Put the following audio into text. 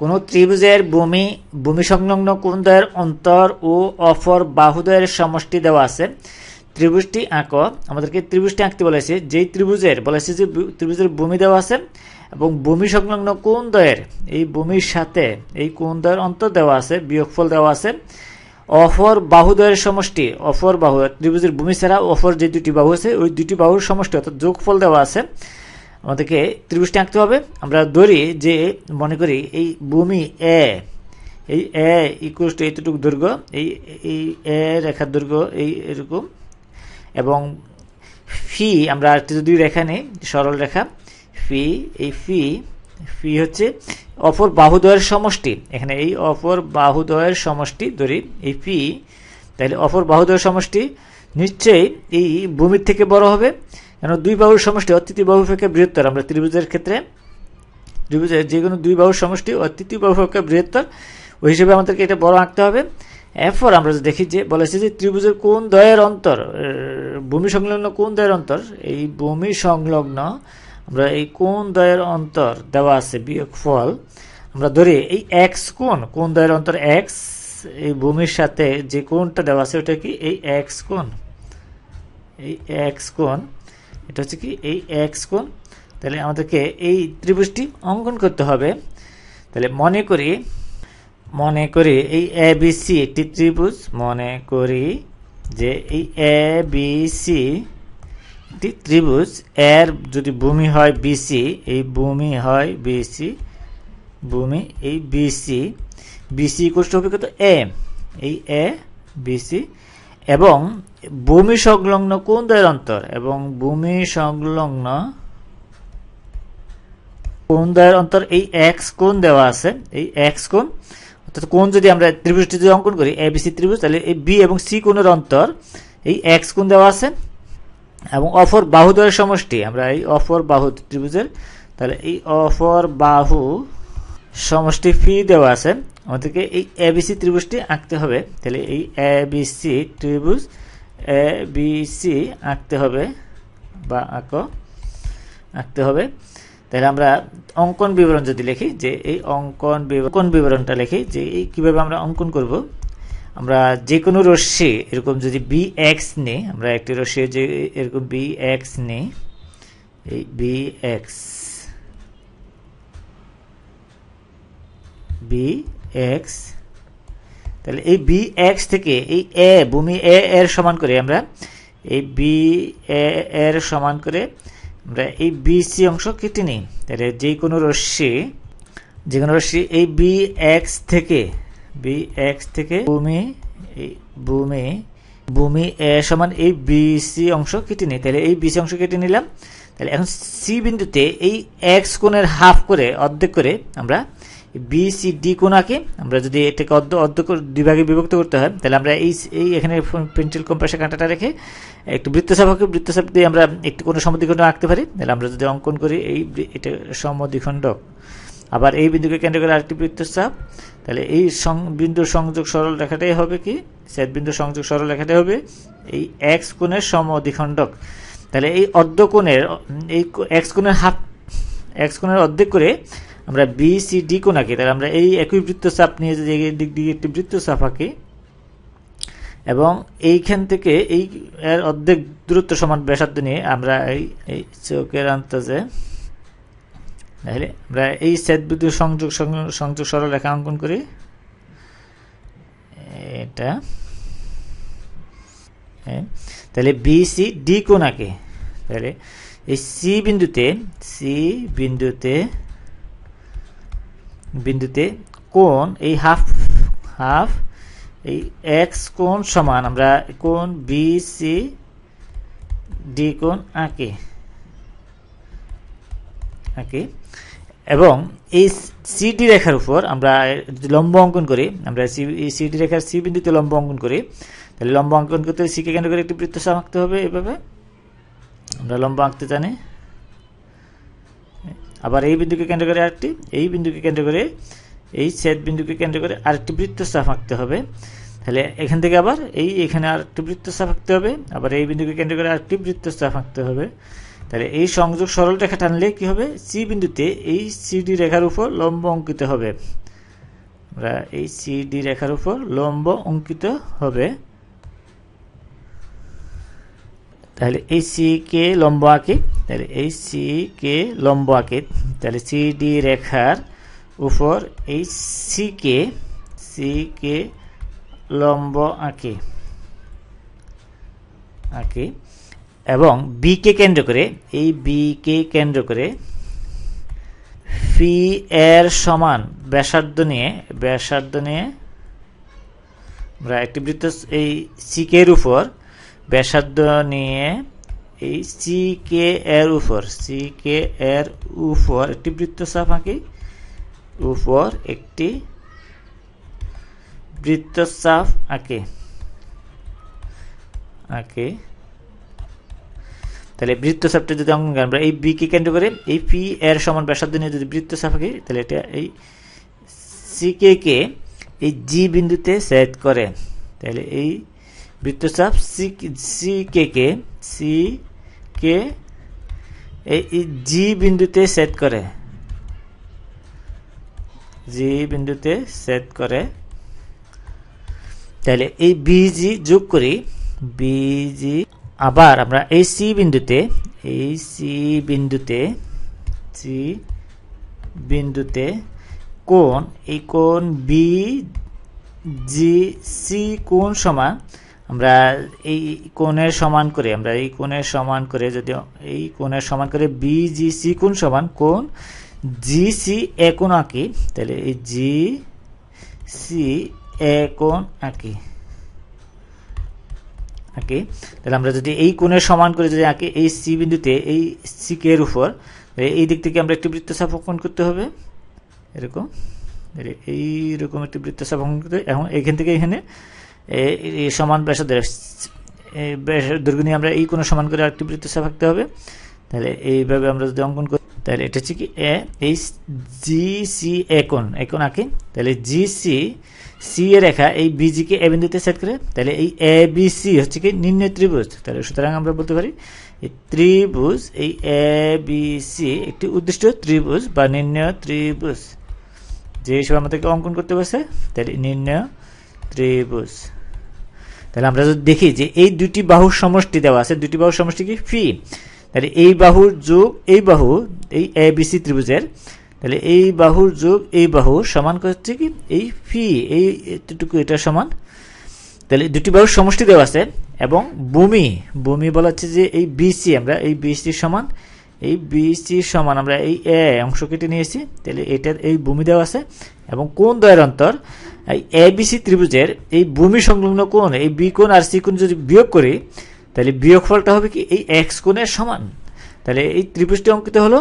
কোনো ত্রিভুজের ভূমি ভূমি সংলগ্ন কোণদ্বয়ের অন্তর ও অপর বাহুদ্বয়ের সমষ্টি দেওয়া আছে। ত্রিভুজটি আঁকো। আমাদেরকে ত্রিভুজটি আঁকতে বলেছে। যেই ত্রিভুজের, বলেছে যে ত্রিভুজের ভূমি দেওয়া আছে এবং ভূমি সংলগ্ন কোণদ্বয়ের এই ভূমির সাথে এই কোণদ্বয়ের অন্তর দেওয়া আছে, বিয়োগফল দেওয়া আছে। অফর বাহুদ্বয়ের সমষ্টি অফর বাহু, ত্রিভুজের ভূমি ছাড়া অফর যে দুটি বাহু আছে, ওই দুটি বাহুর সমষ্টি অর্থাৎ যোগফল দেওয়া আছে। আমাদেরকে ত্রিভুজটি আঁকতে হবে। আমরা ধরি যে, মনে করি এই ভূমি এ এই এ ইকুয়াল টু এতটুকু দৈর্ঘ্য, এই এই এ রেখার দৈর্ঘ্য এই এরকম। এবং ফি আমরা আরেকটি যদি রেখা নেই, সরল রেখা ফি এই ফি ফি হচ্ছে অপর বাহুদ্বয়ের সমষ্টি। এখানে এই অপর বাহুদ্বয়ের সমষ্টি ধরি, এই ফি তাহলে অপর বাহুদ্বয়ের সমষ্টি নিশ্চয়ই এই ভূমির থেকে বড় হবে। কেন দুই বাহুর সমষ্টি অতৃতীয় বাহু থেকে বৃহত্তর। আমরা ত্রিভুজের ক্ষেত্রে ত্রিভুজের যে কোনো দুই বাহুর সমষ্টি অতৃতীয় বাহু থেকে বৃহত্তর, ওই হিসেবে আমাদেরকে এটা বড় আঁকতে হবে। এরপর আমরা দেখি যে বলেছে যে ত্রিভুজের কোন দয়ের অন্তর ভূমি সংলগ্ন কোন দয়ের অন্তর? এই ভূমি সংলগ্ন, আমরা এই কোন দয়ের অন্তর দেওয়া আছে, বিয়োগ ফল, আমরা ধরি এই এক্স কোন কোন দয়ের অন্তর এক্স এই ভূমির সাথে যে কোনটা দেওয়া আছে ওটা কি? এই এক্স কোন এই এক্স কোণ এটা হচ্ছে কি, এই এক্স কোণ, তাহলে আমাদেরকে এই ত্রিভুজটি অঙ্কন করতে হবে। তাহলে মনে করি মনে করি এই এ বি সি একটি ত্রিভুজ, মনে করি যে এই এ বি সি একটি ত্রিভুজ, এর যদি ভূমি হয় বিসি এই ভূমি হয় বিসি ভূমি এই বিসি বিসি কোষ্ট হবে কত এ এই এ বিসি এবং ভূমি সংলগ্ন কোন দয়ের অন্তর? এবং ভূমি সংলগ্ন কোন দয়ের অন্তর? এই এক্স কোণ দেওয়া আছে? এই এক্স কোণ অর্থাৎ কোণ যদি আমরা ত্রিভুজটি যদি অঙ্কন করি এ বি সি ত্রিভুজ, তাহলে এই বি এবং সি কোণের অন্তর, এই এক্স কোণ দেওয়া আছে? এবং অফর বাহু বাহুদ্বয়ের সমষ্টি, আমরা এই অফর বাহু ত্রিভুজের, তাহলে এই অফর বাহু সমষ্টি ফি দেওয়া আছে। আমাদেরকে এই এ এবিসি ত্রিভুজটি আঁকতে হবে। তাহলে এই এ এবিসি ত্রিভুজ এ বি সি আঁকতে হবে বা আঁকো, আঁকতে হবে। তাহলে আমরা অঙ্কন বিবরণ যদি লিখি, যে এই অঙ্কন অঙ্কন বিবরণটা লিখি, যে এই কীভাবে আমরা অঙ্কন করব। আমরা যে কোনো রশ্মি, এরকম যদি বি এক্স নিই, আমরা একটি রশ্মি যে এরকম বি এক্স নিই, এই বি এক্স বি এক্স তাহলে এই বি এক্স থেকে এই এ ভূমি এ এর সমান করে আমরা এই বি এ এর সমান করে আমরা এই বি সি অংশ কেটে নিই। তাহলে যে কোনো রশ্মি যে কোনো রশ্মি এই বি এক্স থেকে বি এক্স থেকে ভূমি, এই ভূমি ভূমি এ সমান এই বিসি অংশ কেটে নিই। তাহলে এই বিসি অংশ কেটে নিলাম। তাহলে এখন সি বিন্দুতে এই এক্স কোণের হাফ করে, অর্ধেক করে আমরা বি সি ডি কোণাকে আমরা যদি এটাকে অর্ধ অর্ধ দুই ভাগে বিভক্ত করতে হয়, তাহলে আমরা এই এই এখানে পেন্সিল কম্পাসে কাঁটাটা রেখে একটু বৃত্তচাপকে বৃত্তচাপ দিয়ে আমরা একটু কোনো সমদ্বিখণ্ড আঁকতে পারি। তাহলে আমরা যদি অঙ্কন করি, এই এটা সমদ্বিখণ্ডক আবার এই বিন্দুকে কেন্দ্র করে আরেকটি বৃত্তচাপ। তাহলে এই সং, বিন্দুর সংযোগ সরল রেখাটাই হবে কি? সেট বিন্দুর সংযোগ সরল রেখাটাই হবে এই এক্স কোণের সমদ্বিখণ্ডক। তাহলে এই অর্ধকোণের এই এক্স কোণের হাফ এক্স কোণের অর্ধেক করে আমরা বি সি ডি কোণ আঁকি তাহলে আমরা এই একই বৃত্তচাপ নিয়ে যদি দিক দিয়ে একটি বৃত্তচাপ আঁকি, এবং এইখান থেকে এই এর অর্ধেক দূরত্ব সমান ব্যাসার্ধ নিয়ে আমরা এই এই চোখের আন্তাজে, তাহলে আমরা এই সেট বিদ্যুৎ সংযোগ সংযোগ সরল রেখা অঙ্কন করি। এটা হ্যাঁ তাহলে বি সি ডি কোণ আঁকে তাহলে এই সি বিন্দুতে সি বিন্দুতে বিন্দুতে কোণ এই হাফ হাফ এই এক্স কোণ সমান, আমরা কোণ বি সি ডি কোণ আঁকি। আঁকি। এবং এই সিডি রেখার উপর আমরা যদি লম্ব অঙ্কন করি। আমরা সি সিডি রেখার সি বিন্দুতে লম্ব অঙ্কন করি। তাহলে লম্ব অঙ্কন করতে সিকে কেন্দ্র করে একটি বৃত্তচাপ আঁকতে হবে এভাবে। আমরা লম্ব আঁকতে জানি। আবার এই বিন্দুকে কেন্দ্র করে আরেকটি, এই বিন্দুকে কেন্দ্র করে, এই ছেদ বিন্দুকে কেন্দ্র করে আরেকটি বৃত্তচাপ আঁকতে হবে। তাহলে এখান থেকে আবার এই, এখানে আরেকটি বৃত্তচাপ আঁকতে হবে, আবার এই বিন্দুকে কেন্দ্র করে আরেকটি বৃত্তচাপ আঁকতে হবে। তাহলে এই সংযোগ সরল রেখা টানলে কি হবে? সি বিন্দুতে এই সিডি রেখার উপর লম্ব অঙ্কিত হবে। আমরা এই সিডি রেখার উপর লম্ব অঙ্কিত হবে। তাহলে এই সি কে লম্ব আঁকি তাহলে এই সি কে লম্ব আঁকে তাহলে সি ডি রেখার উপর এই সি কে সি কে লম্ব আঁকে আঁকে এবং বি কে কেন্দ্র করে, এই বি কে কেন্দ্র করে ফি এর সমান ব্যাসার্ধ নিয়ে ব্যাসার্ধ নিয়ে আমরা একটি বৃত্ত, এই সি কে উপর ব্যাসার্ধ নিয়ে এই সি কে এর উপর সি কে এর উপর একটি বৃত্তচাপ আঁকি। উপর একটি বৃত্তচাপ আঁকি। আঁকি। তাহলে বৃত্তচাপটা যদি অঙ্কন আমরা এই বি কে কেন্দ্র করে, এই পি এর সমান ব্যাসার্ধ নিয়ে যদি বৃত্তচাপ আঁকি, তাহলে এটা এই সি কে কে এই জি বিন্দুতে সেট করে। তাহলে এই বৃত্তচাপ C C K K C কে? এই জি বিন্দুতে সেট করে। জি বিন্দুতে সেট করে। তাহলে এই বিজি যোগ করি। বিজি আবার আমরা এই সি বিন্দুতে, এই সি বিন্দুতে সি বিন্দুতে কোন এই কোন বি জি সি কোণ সমান আমরা এই কোণের সমান করে, আমরা এই কোণের সমান করে যদি এই কোণের সমান করে বি জি সি কোণ সমান, কোণ জি সি এ কোণ আঁকি, তাহলে এই জি সি এ কোণ আঁকি। আঁকি। তাহলে আমরা যদি এই কোণের সমান করে যদি আঁকি, এই সি বিন্দুতে, এই সি কে এর উপর এই দিক থেকে আমরা একটি বৃত্তচাপ অঙ্কন করতে হবে। এরকম। এইরকম একটি বৃত্তচাপ অঙ্কন করতে এখন এখান থেকে এখানে সমান ব্যাসার্ধের দৈর্ঘ্য আমরা এই কোনো সমান করে আরেকটি বৃত্তচাপ আঁকতে হবে। তাহলে এইভাবে আমরা যদি অঙ্কন করি, তাহলে এটা হচ্ছে কি? এ এই জি, সি, এ কোণ, এ আঁকি। তাহলে জি, সি সি এ রেখা এই বিজিকে এ বিন্দুতে সেট করে, তাহলে এই এ, বি, সি হচ্ছে কি নির্ণয় ত্রিভুজ। তাহলে সুতরাং আমরা বলতে পারি, এই ত্রিভুজ, এই এ, বি, সি একটি উদ্দিষ্ট ত্রিভুজ বা নির্ণয় ত্রিভুজ। যে হিসেবে আমাদেরকে অঙ্কন করতে বসে, তাহলে নির্ণয় ত্রিভুজ। তাহলে আমরা যদি দেখি যে এই দুটি বাহুর সমষ্টি দেওয়া আছে দুটি বাহুর সমষ্টি কি? ফি তাহলে এই বাহুর যোগ এই বাহু, এই এ বি সি ত্রিভুজের, তাহলে এই বাহুর যোগ এই বাহু সমান হচ্ছে কি? এই ফি এই এতটুকু এটা সমান। তাহলে দুটি বাহুর সমষ্টি দেওয়া আছে এবং ভূমি ভূমি বলা হচ্ছে যে এই বিসি আমরা এই বিসি সমান। এই বিসি সমান আমরা এই এ অংশ কেটে নিয়েছি। তাহলে এটার এই ভূমি দেওয়া আছে। এবং কোন দয়ের অন্তর? এই এ বিসি ত্রিভুজের এই ভূমি সংলগ্ন কোণ, এই বি কোণ আর সি কোণ যদি বিয়োগ করি, তাহলে বিয়োগ ফলটা হবে কি? এই এক্স কোণের সমান। তাহলে এই ত্রিভুজটি অঙ্কিত হলো